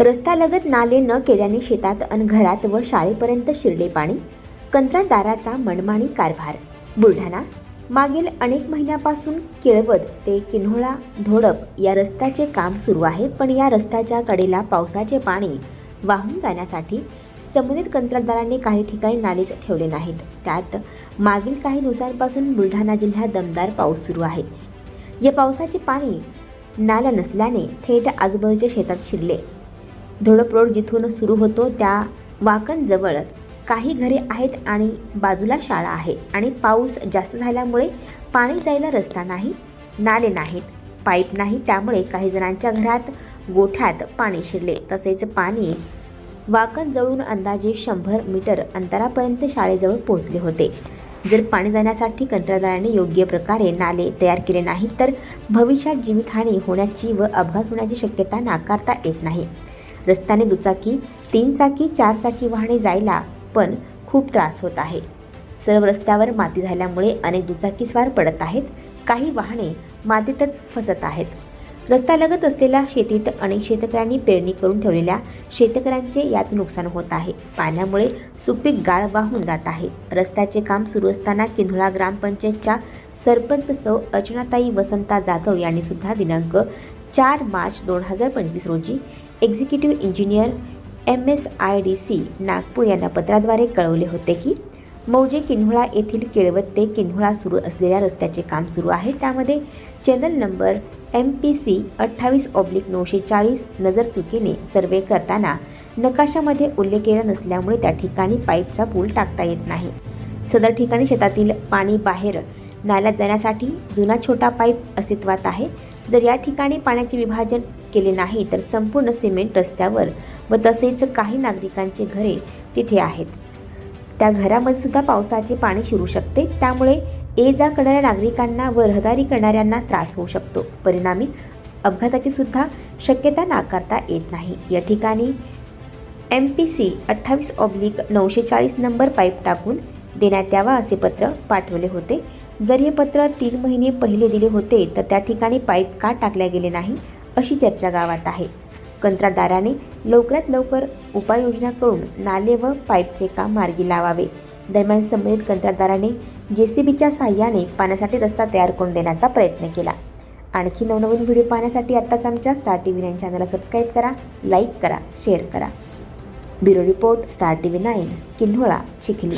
रस्त्यालगत नाले न केल्याने शेतात अन घरात व शाळेपर्यंत शिरले पाणी कंत्राटदाराचा मनमानी कारभार. बुलढाणा मागील अनेक महिन्यापासून केळवद ते किन्होळा धोडप या रस्त्याचे काम सुरू आहे पण या रस्त्याच्या कडेला पावसाचे पाणी वाहून जाण्यासाठी संबंधित कंत्राटदारांनी काही ठिकाणी नालेच ठेवले नाहीत. त्यात मागील काही दिवसांपासून बुलढाणा जिल्ह्यात दमदार पाऊस सुरू आहे. या पावसाचे पाणी नाल्या नसल्याने थेट आजूबाजूच्या शेतात शिरले. धोडप रोड जिथून सुरू होतो त्या वाकणजवळ. काही घरे आहेत आणि बाजूला शाळा आहे आणि पाऊस जास्त झाल्यामुळे पाणी जायला रस्ता नाही नाले नाहीत पाईप नाही त्यामुळे काही जणांच्या घरात गोठ्यात पाणी शिरले. तसेच पाणी वाकणजवळून अंदाजे शंभर मीटर अंतरापर्यंत शाळेजवळ पोहोचले होते. जर पाणी जाण्यासाठी कंत्राटदाराने योग्य प्रकारे नाले तयार केले नाहीत तर भविष्यात जीवितहानी होण्याची व अपघात होण्याची शक्यता नाकारता येत नाही. रस्त्याने दुचाकी तीन चाकी चार चाकी वाहने जायला पण खूप त्रास होत आहे. सर्व रस्त्यावर माती झाल्यामुळे अनेक दुचाकीस्वार पडत आहेत. काही वाहने मातीतच फसत आहेत. रस्त्यालगत असलेल्या शेतीत अनेक शेतकऱ्यांनी पेरणी करून ठेवलेल्या शेतकऱ्यांचे यात नुकसान होत आहे. पाण्यामुळे सुपीक गाळ वाहून जात आहे. रस्त्याचे काम सुरू असताना किन्होळा ग्रामपंचायतच्या सरपंच सौ अर्चनाताई वसंता जाधव यांनी सुद्धा दिनांक चार मार्च दोन हजार पंचवीस रोजी executive engineer M S I D C Nagpur यांना पत्राद्वारे कळवले होते की मौजे किन्होळा येथील केळवत ते किन्होळा सुरू असलेल्या रस्त्याचे काम सुरू आहे. त्यामध्ये channel number M P C अठ्ठावीस ऑब्लिक नऊशे चाळीस नजर चुकीने सर्वे करताना नकाशामध्ये उल्लेख केला नसल्यामुळे त्या ठिकाणी पाईपचा पूल टाकता येत नाही. सदर ठिकाणी शेतातील पाणी बाहेर नाल्यात जाण्यासाठी जुना छोटा पाईप अस्तित्वात आहे. जर या ठिकाणी पाण्याचे विभाजन केले नाही तर संपूर्ण सिमेंट रस्त्यावर व तसेच काही नागरिकांचे घरे तिथे आहेत. त्या घरामध्ये सुद्धा पावसाचे पाणी शिरू शकते. त्यामुळे ये जा करणाऱ्या नागरिकांना व रहदारी करणाऱ्यांना त्रास होऊ शकतो. परिणामी अपघाताची सुद्धा शक्यता नाकारता येत नाही. या ठिकाणी एम पी सी अठ्ठावीस ऑब्लिक नऊशे चाळीस नंबर पाईप टाकून देण्यात यावा असे पत्र पाठवले होते. जर हे पत्र तीन महिने पहिले दिले होते तर त्या ठिकाणी पाईप का टाकल्या गेले नाही अशी चर्चा गावात आहे. कंत्राटदाराने लवकरात लवकर उपाययोजना करून नाले व पाईपचे काम मार्गी लावावे. दरम्यान संबंधित कंत्राटदाराने जे सी बीच्या साह्याने पाण्यासाठी रस्ता तयार करून देण्याचा प्रयत्न केला. आणखी नवनवीन व्हिडिओ पाहण्यासाठी आत्ताच आमच्या स्टार टी व्ही नाईन चॅनलला सबस्क्राईब करा लाईक करा शेअर करा. Bureau report star T V nine Kinhola Chikhli.